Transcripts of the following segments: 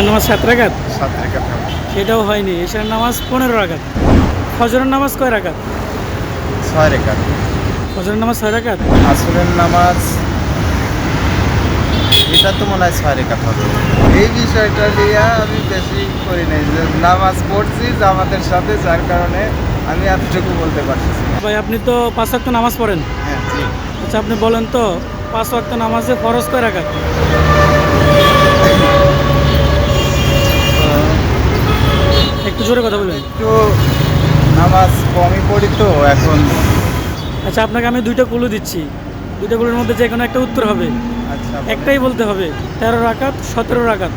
এশার নামাজ সাত রাকাত? সাত রেখাত সেটাও হয়নি। এশার নামাজ পনেরো রাকাত। ফজরের নামাজ কয় রাকাত? ছয় রেখাত ফজরের নামাজ ছয় রাকাত? আসরের নামাজ এটা তো মনে হয় ছয় রেখাত হবে। এই বিষয়টা নিয়ে আমি বেশি করি নাই যে নামাজ পড়ছি জামাতের সাথে যার কারণে আমি এতটুকু বলতে পারতেছি না। ভাই আপনি তো পাঁচ ওয়াক্ত নামাজ পড়েন। হ্যাঁ জি। আচ্ছা আপনি বলেন তো পাঁচ ওয়াক্ত নামাজে ফরজ কয় রাকাত? একটু জোরে কথা বলেন একটু নামাজ কমই পড়ি তো এখন আচ্ছা আপনাকে আমি দুইটা কুলু দিচ্ছি। দুইটা কুলুর মধ্যে যে কোনো একটা উত্তর হবে। আচ্ছা একটাই বলতে হবে তেরো রাকাত সতেরো রাকাত।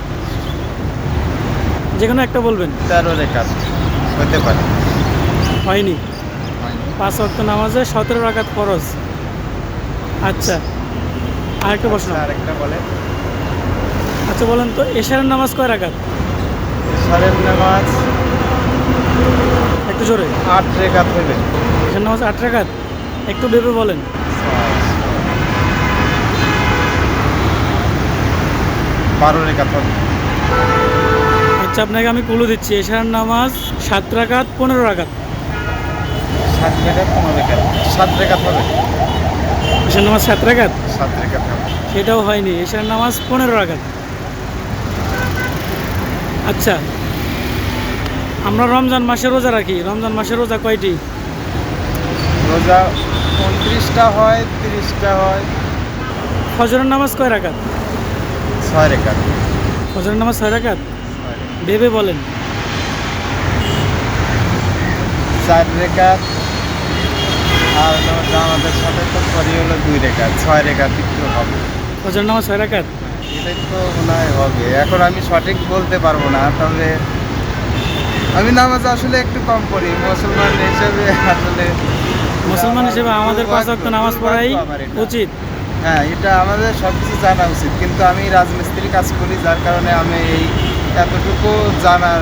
যে কোনো একটা বলবেন। তেরো রেখাত হতে পারে। হয়নি? পাঁচ ওয়াক্ত নামাজে সতেরো রাকাত ফরজ। আচ্ছা আরেকটা প্রশ্ন। আচ্ছা, আরেকটা বলে আচ্ছা বলেন তো এশারের নামাজ কয় রাকাত? সারের নামাজ একটু জোরে। আট রেখাত হইবে। এশার নামাজ আট রাকাত একটু ভেবে বলেন। বারো রেখাত হবে। আচ্ছা আপনাকে আমি কুলু দিচ্ছি। এশার নামাজ সাত রাকাত পনেরো রাকাত সাত রেখাত পনেরো রেখাত। সাত রেখাত হবে। এশার নামাজ সাত রাকাত সাত রেখাত হবে। সেটাও হয়নি। এশার নামাজ পনেরো রাকাত আচ্ছা আমরা রমজান মাসে রোজা রাখি। রমজান মাসে রোজা কয়টি? রোজা উনত্রিশটা হয় তিরিশটা হয়। ফজরের নামাজ কয় রাকাত? ছয় রেখাত ফজরের নামাজ ছয় রেখাত। ভেবে বলেন। চার রেখাত আর আমাদের সাথে তো পরি হলো দুই রেখাত ছয় রেখাত একটু হবে। ফজরের নামাজ ছয় রাকাত? এটাই তো মনে হয় হবে। এখন আমি সঠিক বলতে পারব না তবে আমি নামাজ আসলে একটু কম পড়ি মুসলমান হিসেবে আসলে মুসলমান হিসেবে আমাদের পাঁচ ওয়াক্ত নামাজ পড়াই উচিত। হ্যাঁ এটা আমাদের সব কিছু জানা উচিত কিন্তু আমি রাজমিস্ত্রি কাজ করি যার কারণে আমি এই এতটুকু জানার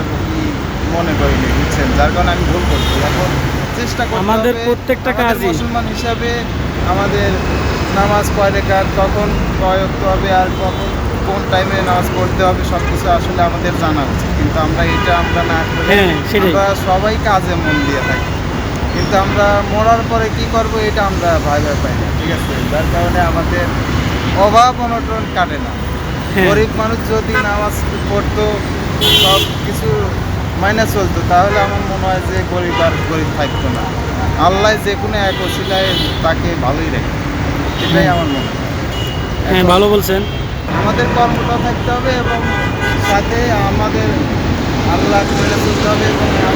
মনে করিনি বুঝছেন? যার কারণে আমি ভুল করছি। এখন চেষ্টা করি আমাদের প্রত্যেকটা কাজই। মুসলমান হিসাবে আমাদের নামাজ কয় রেখাত কখন কয়ক্ত হবে আর কখন কোন টাইমে নামাজ পড়তে হবে সব কিছু আসলে আমাদের জানা উচিত। কিন্তু আমরা এটা আমরা না করে হ্যাঁ, আমরা সবাই কাজে মন দিয়ে থাকি। কিন্তু আমরা মরার পরে কি করব এটা আমরা ভাইবে পাই না ঠিক আছে? যার কারণে আমাদের অভাব অনটন কাটে না। হ্যাঁ। গরিব মানুষ যদি নামাজ পড়তো সব কিছু মাইনে চলতো তাহলে আমার মনে হয় যে গরিব আর গরিব থাকতো না। আল্লাহ যে কোনো এক ওসিলায় তাকে ভালোই রাখে এটাই আমার মনে হয়। হ্যাঁ ভালো বলছেন। আমাদের কর্মটা থাকতে হবে এবং সাথে আমাদের আল্লাহ মেনে চলতে হবে এবং আমাদের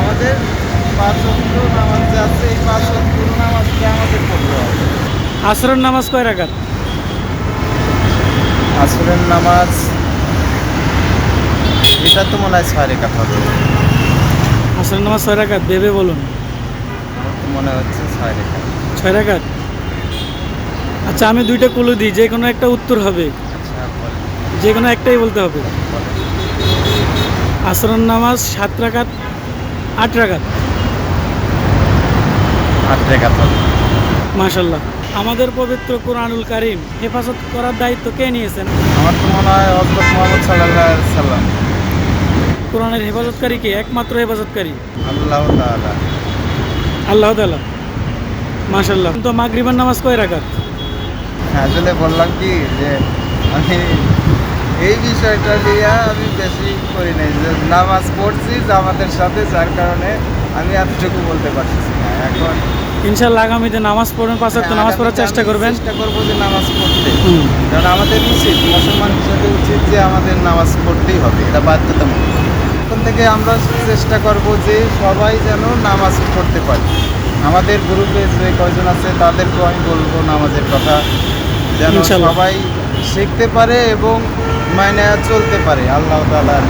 আমাদের পাঁচ নামাজ যে আছে এই পাঁচ নামাজটা আমাদের পড়তে হবে। আসরের নামাজ কয় রাকাত? আসরের নামাজ এটা তো মনে হয় ছয় রেখাত হবে। আসরের নামাজ ছয় রাকাত ভেবে বলুন। মনে হচ্ছে ছয় রেখাত ছয় রাকাত? আচ্ছা আমি দুইটা কুলু দিই যে কোনো একটা উত্তর হবে। যে কোনো একটাই বলতে হবে। বলেন নামাজ সাত রাকাত আট রাকাত। আট রেখাত হবে। মাশাল্লাহ আমাদের পবিত্র কোরআনুল কারিম হেফাজত করার দায়িত্ব কে নিয়েছেন? আমার তো মনে হয় হজরত মোহাম্মদ সাল্লাহ সাল্লাম কোরআনের হেফাজতকারী কে? একমাত্র হেফাজতকারী। আল্লাহ তাআলা। আল্লাহ তালা মাশাল্লাহ তো মাগরিবার নামাজ কয় রাকাত? আসলে বললাম কি যে আমি এই বিষয়টা নিয়ে আমি বেশি করি নাই। যে নামাজ পড়ছি জামাতের সাথে যার কারণে আমি এতটুকু বলতে পারছি না। এখন ইনশাল্লাহ আগামীতে নামাজ পড়বেন পাঁচ ওয়াক্ত নামাজ পড়ার চেষ্টা করবেন। চেষ্টা করব যে নামাজ পড়তে। কারণ আমাদের উচিত মুসলমান হিসেবে উচিত যে আমাদের নামাজ পড়তেই হবে এটা বাধ্যতামূলক। এখন থেকে আমরা চেষ্টা করব যে সবাই যেন নামাজ পড়তে পারে। আমাদের গ্রুপে যে কয়জন আছে তাদেরকেও আমি বলব নামাজের কথা। যেন সবাই শিখতে পারে এবং মাইনে চলতে পারে। আল্লাহ তালার